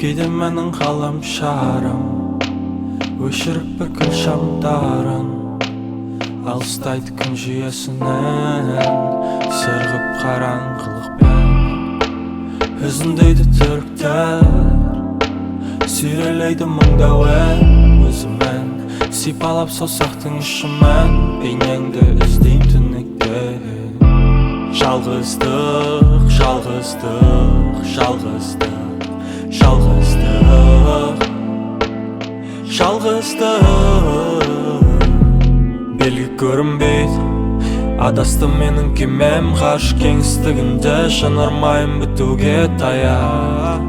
кейде менің ғаламшарым өшіріп бір күн шамдарын алыстайды күн жүйесінен сырғып қараңғылықпен үзіндейді түріктер сүйрелейді мұңдау ән өзімен сипалап саусақтың ұшымен бейнеңді іздейм түнекте жалғыздық жалғыздық жалғыздық жалғыздық жалғыздық белгі көрінбейді адасты менің кемем ғарыш кеңістігінде жанармайым бітуге таяп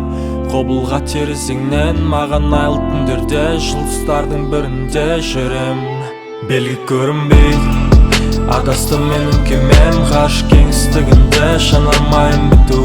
құбылға терезеңнен маған айлы түндерде жұлдыздардың бірінде жүрем белгі көрінбейді адасты менің кемем ғарыш кеңістігінде жанармайым бітуге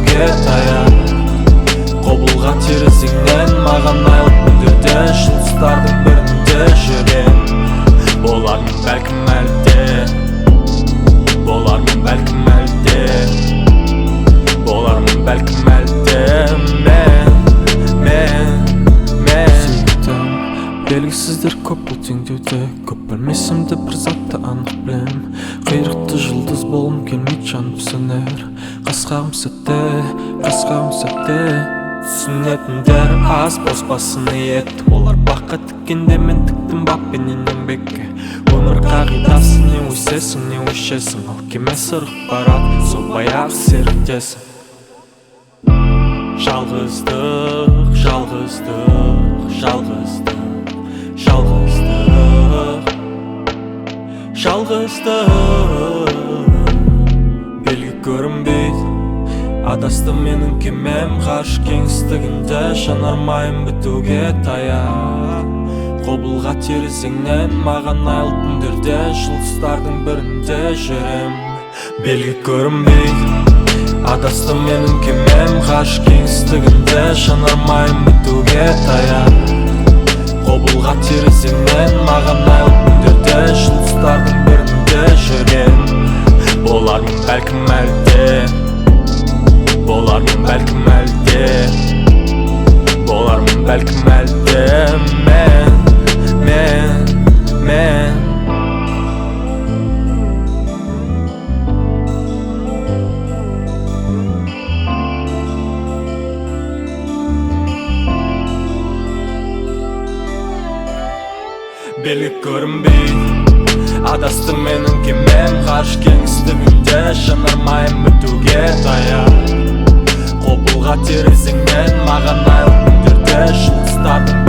белгісіздер көп бұл теңдеуде. Көп білмесем де бір затты анық білем құйрықты жұлдыз болғым келмейді жанып сөнер. Қас-қағым сәтте қас-қағым сәтте. Түсінетіндер аз бос басы ниет олар баққа тіккенде мен тіктім баппенен еңбекке. Өмір қағидасы не өсесің не өшесің. Ал кеме сырғып барады сол баяғы серіктесің. Жалғыздық жалғыздық жалғыздық. Жалғыздық белгі көрінбейді адасты менің кемем ғарыш кеңістігінде жанармайым бітуге таяп құбылға терезеңнен маған айлы түндерде жұлдыздардың бірінде жүрем белгі көрінбейді адасты менің кемем ғарыш кеңістігінде жанармайым бітуге таяп құбылға терезеңнен маған айлы түндерде белгі көрінбейді адасты менің кемем. Ғарыш кеңістігінде жанармайым бітуге таяп құбылға терезеңнен маған айлы күндерде жұлдыздардың